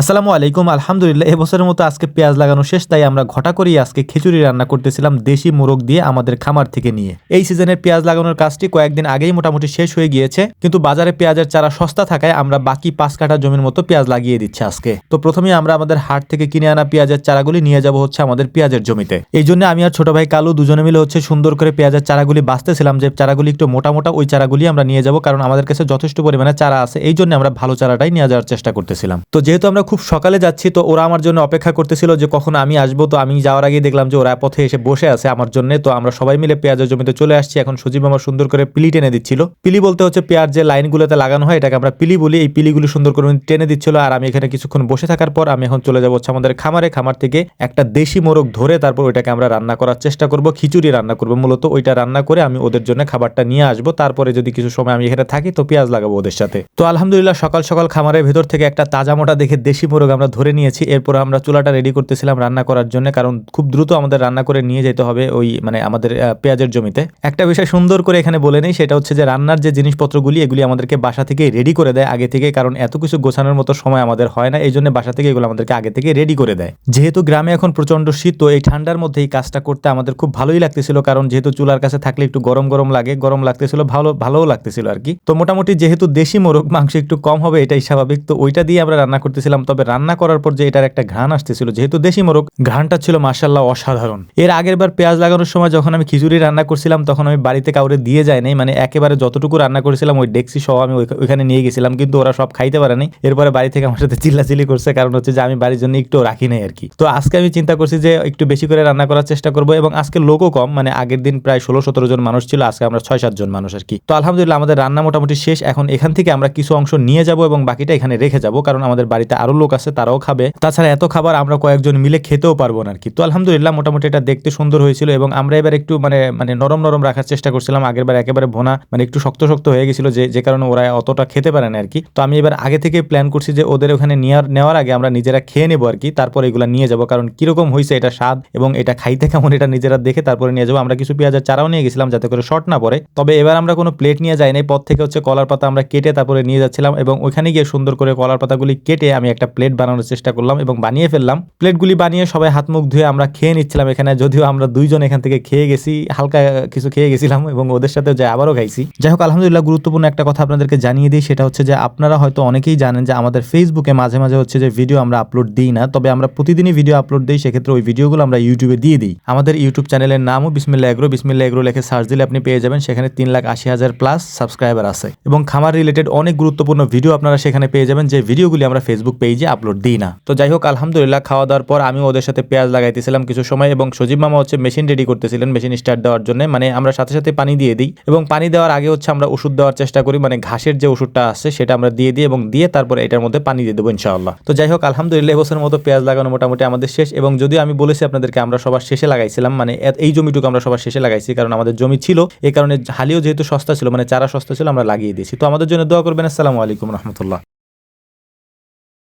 আসসালামু আলাইকুম, আলহামদুলিল্লাহ এবছরের মতো আজকে পেঁয়াজ লাগানো শেষ, তাই আমরা ঘটা করেই আজকে খিচুড়ি রান্না করতেছিলাম দেশি মোরগ দিয়ে আমাদের খামার থেকে নিয়ে। এই সিজনের পেঁয়াজ লাগানোর কাজটি কয়েকদিন আগেই মোটামুটি শেষ হয়ে গিয়েছে, কিন্তু বাজারে পেঁয়াজের চারা সস্তা থাকায় আমরা বাকি পাঁচ কাঠা জমির মতো পেঁয়াজ লাগিয়ে দিচ্ছি আজকে। তো প্রথমে আমরা আমাদের হাট থেকে কিনে আনা পেঁয়াজের চারাগুলি নিয়ে যাব হচ্ছে আমাদের পেঁয়াজের জমিতে। এই জন্য আমি আর ছোট ভাই কালু দুজনে মিলে হচ্ছে সুন্দর করে পেঁয়াজের চারাগুলি বাঁচতেছিলাম যে চারাগুলি একটু মোটা মোটা, ওই চারাগুলি আমরা নিয়ে যাব, কারণ আমাদের কাছে যথেষ্ট পরিমাণে চারা আছে, এই জন্য আমরা ভালো চারাটাই নিয়ে যাওয়ার চেষ্টা করতেছিলাম। তো যেহেতু আমরা খুব সকালে যাচ্ছি, তো ওরা আমার জন্য অপেক্ষা করতেছিল যে কখন আমি আসব। তো আমি যাওয়ার আগে দেখলাম যে ওরা পথে এসে বসে আছে আমার জন্য। তো আমরা সবাই মিলে পেঁয়াজের জমিতে চলে আসছি। এখন সজীব আমার সুন্দর করে পিলি টেনে দিচ্ছিল। পিলি বলতে হচ্ছে পেঁয়াজ যে লাইনগুলোতে লাগানো হয়, এটাকে আমরা পিলি বলি। এই পিলিগুলো সুন্দর করে টেনে দিচ্ছিল। আর আমি এখানে কিছুক্ষণ বসে থাকার পর আমি এখন চলে যাব হচ্ছে আমাদের খামারে। খামার থেকে একটা দেশি মোরগ ধরে তারপর ওইটাকে আমরা রান্না করার চেষ্টা করব। খিচুড়ি রান্না করব মূলত। ওইটা রান্না করে আমি ওদের জন্য খাবারটা নিয়ে আসব। তারপরে যদি কিছু সময় আমি এখানে থাকি, তো পেঁয়াজ লাগাবো ওদের সাথে। তো আলহামদুলিল্লাহ সকাল সকাল খামারের ভেতর থেকে একটা তাজা মোটা দেখে দেশি মোরগ আমরা ধরে নিয়েছি, এরপর আমরা চুলাটা রেডি করতেছিলাম রান্না করার জন্য, কারণ খুব দ্রুত আমাদের রান্না করে নিয়ে যেতে হবে ওই মানে আমাদের পেঁয়াজের জমিতে। একটা বিষয় সুন্দর করে এখানে বলে নেই, সেটা হচ্ছে যে রান্নার যে জিনিসপত্রগুলি, এগুলি আমাদেরকে বাসা থেকে রেডি করে দেয় আগে থেকে, কারণ এত কিছু গোছানোর মতো সময় আমাদের হয় না, এই জন্য বাসা থেকে এগুলো আমাদেরকে আগে থেকে রেডি করে দেয়। যেহেতু গ্রামে এখন প্রচণ্ড শীত, তো এই ঠান্ডার মধ্যে এই কাজটা করতে আমাদের খুব ভালোই লাগতেছিল, কারণ যেহেতু চুলার কাছে থাকলে একটু গরম গরম লাগে, গরম লাগতেছিল, ভালো, ভালোও লাগতেছিল আর কি। তো মোটামুটি যেহেতু দেশি মোরগ, মাংস একটু কম হবে, এটাই স্বাভাবিক, তো ওইটা দিয়ে আমরা রান্না করতেছিলাম। তবে রান্না করার পর যে এটার একটা ঘ্রাণ আসতেছিল, যেহেতু দেশি মোরগ, ঘ্রাণটা ছিল মার্শাল্লাহ অসাধারণ। এর আগের বার পেঁয়াজ লাগানোর সময় যখন আমি খিচুড়ি রান্না করছিলাম, তখন আমি বাড়িতে কাউরে দিয়ে যাই নাই। মানে একেবারে যতটুকু রান্না করেছিলাম, ওই ডেক্সি সহ আমি ওইখানে নিয়ে গেছিলাম। কিন্তু ওরা সব খাইতে পারেনি এরপরে বাড়ি থেকে আমার সাথে চিল্লাচিল্লি করছে। কারণ হচ্ছে যে আমি বাড়ির জন্য একটু রাখি নাই আর কি। তো আজকে আমি চিন্তা করছি যে একটু বেশি করে রান্না করার চেষ্টা করব এবং আজকে লোকও কম। মানে আগের দিন প্রায় ষোলো সতেরো জন মানুষ ছিল, আজকে আমরা ছয় সাত জন মানুষ আর কি। তো আলহামদুলিল্লাহ আমাদের রান্না মোটামুটি শেষ। এখন এখান থেকে আমরা কিছু অংশ নিয়ে যাব এবং বাকিটা এখানে রেখে যাব। কারণ আমাদের বাড়িতে আরও লোক আছে, তারাও খাবে। তাছাড়া এত খাবার আমরা কয়েকজন মিলে খেতেও পারব না আর কি তো আলহামদুলিল্লাহ মোটামুটি এটা দেখতে সুন্দর হয়েছিল এবং আমরা এবার একটু মানে মানে নরম নরম রাখার চেষ্টা করছিলাম। আগের বার একেবারে ভোনা মানে একটু শক্ত শক্ত হয়ে গেছিল যে যে কারণে ওরা অতটা খেতে পারে না আর কি তো আমি এবার আগে থেকে প্ল্যান করছি যে, ওদের ওখানে নেওয়ার নেওয়ার আগে আমরা নিজেরা খেয়ে নেব আর কি তারপর এগুলো নিয়ে যাব, কারণ কীরকম হয়েছে এটা স্বাদ এবং এটা খাইতে কেমন এটা নিজেরা দেখে তারপরে নিয়ে যাব। আমরা কিছু পেঁয়াজের চারাও নিয়ে গেছিলাম যাতে করে শর্ট না পড়ে। তবে এবার আমরা কোনো প্লেট নিয়ে যাই নাই। পথ থেকে হচ্ছে কলার পাতা আমরা কেটে তারপরে নিয়ে যাচ্ছিলাম এবং ওইখানে গিয়ে সুন্দর করে কলার পাতাগুলি কেটে আমি একটা প্লেট বানানোর চেষ্টা করলাম এবং বানিয়ে ফেললাম। প্লেটগুলি বানিয়ে সবাই হাত মুখ ধুয়ে আমরা খেয়ে নিচ্ছিলাম এখানে, যদিও আমরা দুইজন এখান থেকে খেয়ে গেছি, হালকা কিছু খেয়ে গেছিলাম এবং ওদের সাথে যাই, আবারও খাইছি। যাই হোক, আলহামদুলিল্লাহ গুরুত্বপূর্ণ একটা কথা আপনাদেরকে জানিয়ে দিই, সেটা হচ্ছে যে আপনারা হয়তো অনেকেই জানেন যে আমাদের ফেসবুকে মাঝে মাঝে হচ্ছে যে ভিডিও আমরা আপলোড দিই না, তবে আমরা প্রতিদিনই ভিডিও আপলোড দিই, সেক্ষেত্রে ওই ভিডিওগুলো আমরা ইউটিউবে দিয়ে দিই। আমাদের ইউটিউব চ্যানেলের নামও বিসমিল্লা এগ্রো বিসমিল্লা এগ্রো লেখে সার্চ দিলে আপনি পেয়ে যাবেন, সেখানে তিন লাখ আশি হাজার প্লাস সাবস্ক্রাইবার আছে। এবং খামার রিলেটেড অনেক গুরুত্বপূর্ণ ভিডিও আপনারা সেখানে পেয়ে যাবেন, যে ভিডিওগুলি আমরা ফেসবুক পেজে আপলোড দিই না। তো যাই হোক আলহামদুলিল্লাহ খাওয়া দাওয়ার পর আমি ওদের সাথে পেঁয়াজ লাগাইতেছিলাম কিছু সময় এবং সজীব মামা হচ্ছে মেশিন রেডি করতেছিলেন মেশিন স্টার্ট দেওয়ার জন্য। মানে আমরা সাথে সাথে পানি দিয়ে দিই এবং পানি দেওয়ার আগে হচ্ছে আমরা ওষুধ দেওয়ার চেষ্টা করি। মানে ঘাসের যে ওষুধটা আছে সেটা আমরা দিয়ে দিই এবং দিয়ে তারপরে এটার মধ্যে পানি দিয়ে দেবো ইনশাআল্লাহ। তো যাই হোক আলহামদুলিল্লাহ এবছরের মতো পেঁয়াজ লাগানো মোটামুটি আমাদের শেষ এবং যদিও আমি বলেছি আপনাদেরকে আমরা সবার শেষে লাগাইছিলাম মানে এই জমিটুকু আমরা সবার শেষে লাগাইছি কারণ আমাদের জমি ছিল। এই কারণে হালিও যেহেতু সস্তা ছিল মানে চারা সস্তা ছিল, আমরা লাগিয়ে দিয়েছি। তো আমাদের জন্য দোয়া করবেন। আসসালামু আলাইকুম রহমতুল্লাহ।